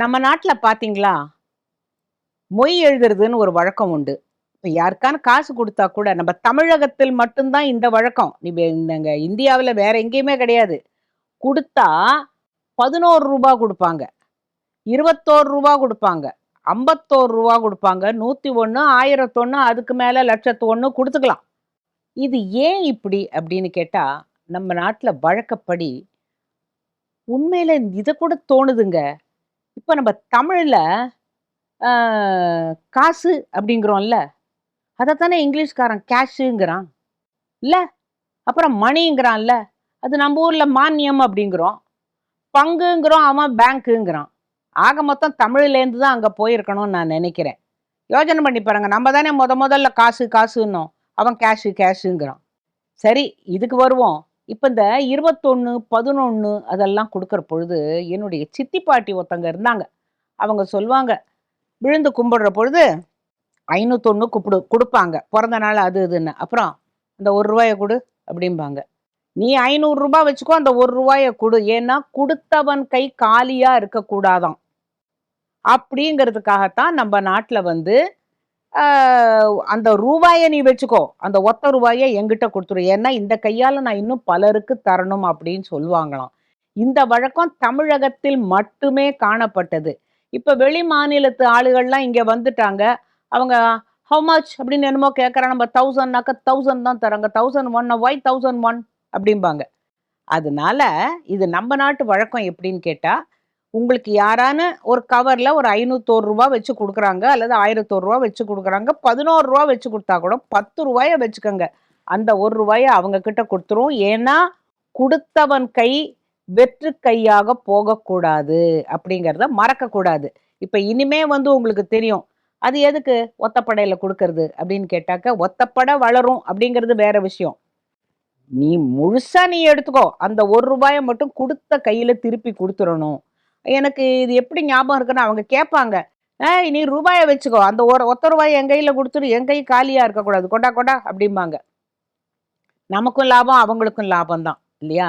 நம்ம நாட்டில் பார்த்தீங்களா மொய் எழுதுறதுன்னு ஒரு வழக்கம் உண்டு. இப்போ யாருக்கான காசு கொடுத்தா கூட நம்ம தமிழகத்தில் மட்டும்தான் இந்த வழக்கம். நீ இந்தங்க இந்தியாவில் வேற எங்கேயுமே கிடையாது. கொடுத்தா பதினோரு ரூபா கொடுப்பாங்க. இருபத்தோரு ரூபா கொடுப்பாங்க. ஐம்பத்தோரு ரூபா கொடுப்பாங்க. நூற்றி ஒன்று ஆயிரத்தொன்று அதுக்கு மேலே லட்சத்து ஒன்று கொடுத்துக்கலாம். இது ஏன் இப்படி அப்படின்னு கேட்டால் நம்ம நாட்டில் வழக்கப்படி உண்மையில் இதை கூட தோணுதுங்க. இப்போ நம்ம தமிழில் காசு அப்படிங்கிறோம்ல அதைத்தானே இங்கிலீஷ்காரன் கேஷுங்கிறான். இல்லை அப்புறம் மணிங்கிறான்ல அது நம்ம ஊரில் மானியம் அப்படிங்கிறோம். பங்குங்கிறோம் அவன் பேங்க்குங்கிறான். ஆக மொத்தம் தமிழ்லேருந்து தான் அங்கே போயிருக்கணும்னு நான் நினைக்கிறேன். யோஜனை பண்ணி பாருங்க நம்ம தானே முத முதல்ல காசு காசுன்னோம். அவன் கேஷு கேஷுங்கிறான். சரி இதுக்கு வருவோம். இப்போ இந்த இருபத்தொன்று பதினொன்று அதெல்லாம் கொடுக்குற பொழுது என்னுடைய சித்தி பாட்டி ஒருத்தங்க இருந்தாங்க. அவங்க சொல்லுவாங்க விழுந்து கும்பிடுற பொழுது ஐநூற்றொன்று கூப்பிடு கொடுப்பாங்க. பிறந்த நாள் அது இதுன்னு. அப்புறம் அந்த ஒரு ரூபாயை கொடு அப்படிம்பாங்க. நீ ஐநூறுரூபா வச்சுக்கோ அந்த ஒரு ரூபாயை கொடு. ஏன்னா கொடுத்தவன் கை காலியாக இருக்கக்கூடாதான். அப்படிங்கிறதுக்காகத்தான் நம்ம நாட்டில் வந்து அந்த ரூபாயை நீ வச்சுக்கோ. அந்த ஒத்த ரூபாயை எங்கிட்ட கொடுத்துரு. ஏன்னா இந்த கையால் நான் இன்னும் பலருக்கு தரணும் அப்படின்னு சொல்லுவாங்களாம். இந்த வழக்கம் தமிழகத்தில் மட்டுமே காணப்பட்டது. இப்போ வெளி மாநிலத்து ஆளுகள்லாம் இங்கே வந்துட்டாங்க. அவங்க ஹவு மச் அப்படின்னு என்னமோ கேட்குறா நம்ம தௌசண்ட்னாக்க தௌசண்ட் தான் தராங்க thousand one Y thousand one அப்படிம்பாங்க. அதனால இது நம்ம நாட்டு வழக்கம் எப்படின்னு கேட்டால் உங்களுக்கு யாரான ஒரு கவரில் ஒரு ஐநூத்தோரு ரூபா வச்சு கொடுக்குறாங்க அல்லது ஆயிரத்தோரு ரூபா வச்சு கொடுக்குறாங்க பதினோரு ரூபா வச்சு கொடுத்தா கூட பத்து ரூபாயை வச்சுக்கோங்க. அந்த ஒரு ரூபாயை அவங்க கிட்ட கொடுத்துரும். ஏன்னா கொடுத்தவன் கை வெற்று கையாக போகக்கூடாது அப்படிங்கிறத மறக்கக்கூடாது. இப்போ இனிமே வந்து உங்களுக்கு தெரியும் அது எதுக்கு ஒத்தப்படையில் கொடுக்கறது அப்படின்னு கேட்டாக்க ஒத்தப்படை வளரும் அப்படிங்கிறது வேற விஷயம். நீ முழுசா நீ எடுத்துக்கோ. அந்த ஒரு ரூபாயை மட்டும் கொடுத்த கையில திருப்பி கொடுத்துடணும். எனக்கு இது எப்படி ஞாபகம் இருக்குன்னு அவங்க கேட்பாங்க. நீ ரூபாயை வச்சுக்கோ. அந்த ஒரு ஒத்த ரூபாய் என் கையில் கொடுத்துரு. என் கை காலியாக இருக்கக்கூடாது. கொண்டா கொண்டா அப்படிம்பாங்க. நமக்கும் லாபம் அவங்களுக்கும் லாபம் தான் இல்லையா?